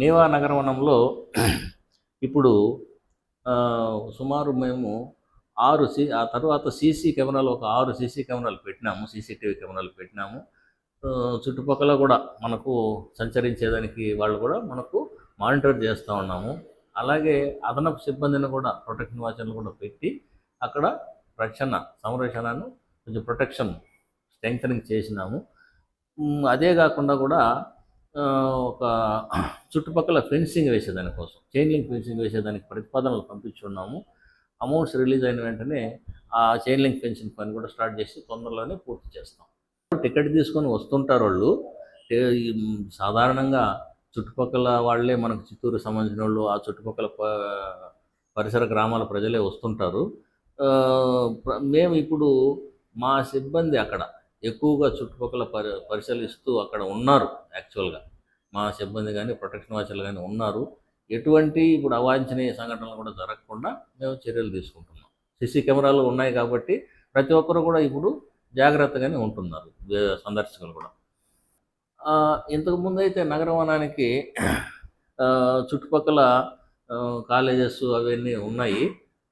నేవా నగరవనంలో ఇప్పుడు సుమారు మేము ఆరు సీ ఆ తర్వాత సీసీ కెమెరాలు ఒక ఆరు సీసీ కెమెరాలు పెట్టినాము సీసీటీవీ కెమెరాలు పెట్టినాము. చుట్టుపక్కల కూడా మనకు సంచరించేదానికి వాళ్ళు కూడా మనకు మానిటర్ చేస్తూ ఉన్నాము. అలాగే అదనపు సిబ్బందిని కూడా ప్రొటెక్షన్ వాచర్లు కూడా పెట్టి అక్కడ రక్షణ సంరక్షణను కొంచెం ప్రొటెక్షన్ స్ట్రెంగ్తనింగ్ చేసినాము. అదే కాకుండా కూడా ఒక చుట్టుపక్కల ఫెన్సింగ్ వేసేదాని కోసం చైన్ లింక్ ఫెన్సింగ్ వేసేదానికి ప్రతిపాదనలు పంపించున్నాము. అమౌంట్స్ రిలీజ్ అయిన వెంటనే ఆ చైన్ లింక్ ఫెన్సింగ్ పని కూడా స్టార్ట్ చేసి తొందరలోనే పూర్తి చేస్తాం. టికెట్ తీసుకొని వస్తుంటారు వాళ్ళు. సాధారణంగా చుట్టుపక్కల వాళ్ళే మనకు చిత్తూరు సంబంధించిన వాళ్ళు ఆ చుట్టుపక్కల పరిసర గ్రామాల ప్రజలే వస్తుంటారు. మేము ఇప్పుడు మా సిబ్బంది అక్కడ ఎక్కువగా చుట్టుపక్కల పరి పరిశీలిస్తూ అక్కడ ఉన్నారు యాక్చువల్గా. మా సిబ్బంది కానీ ప్రొటెక్షన్ వాచర్లు కానీ ఉన్నారు. ఎటువంటి ఇప్పుడు అవాంఛనీయ సంఘటనలు కూడా జరగకుండా మేము చర్యలు తీసుకుంటున్నాం. సీసీ కెమెరాలు ఉన్నాయి కాబట్టి ప్రతి ఒక్కరు కూడా ఇప్పుడు జాగ్రత్తగానే ఉంటున్నారు సందర్శకులు కూడా. ఇంతకుముందు అయితే నగరవనానికి ఆ, చుట్టుపక్కల కాలేజెస్ అవన్నీ ఉన్నాయి.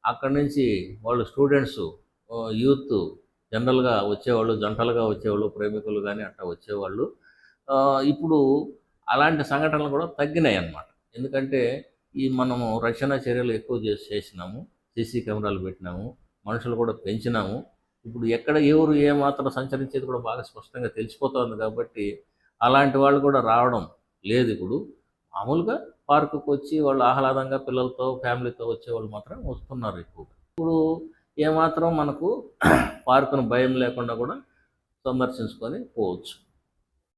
అక్కడి నుంచి వాళ్ళు స్టూడెంట్స్ యూత్ జనరల్గా వచ్చేవాళ్ళు జంటలుగా వచ్చేవాళ్ళు ప్రేమికులు కానీ అట్లా వచ్చేవాళ్ళు ఇప్పుడు అలాంటి సంఘటనలు కూడా తగ్గినాయి అన్నమాట ఎందుకంటే ఈ మనము రక్షణ చర్యలు ఎక్కువ చేసి చేసినాము సీసీ కెమెరాలు పెట్టినాము మనుషులు కూడా పెంచినాము. ఇప్పుడు ఎక్కడ ఎవరు ఏమాత్రం సంచరించేది కూడా బాగా స్పష్టంగా తెలిసిపోతుంది కాబట్టి అలాంటి వాళ్ళు కూడా రావడం లేదు ఇప్పుడు. మామూలుగా పార్కుకు వచ్చి వాళ్ళు ఆహ్లాదంగా పిల్లలతో ఫ్యామిలీతో వచ్చే వాళ్ళు మాత్రం వస్తున్నారు ఎక్కువగా. ఇప్పుడు ఏమాత్రం మనకు పార్కును భయం లేకుండా కూడా సందర్శించుకొని పోవచ్చు.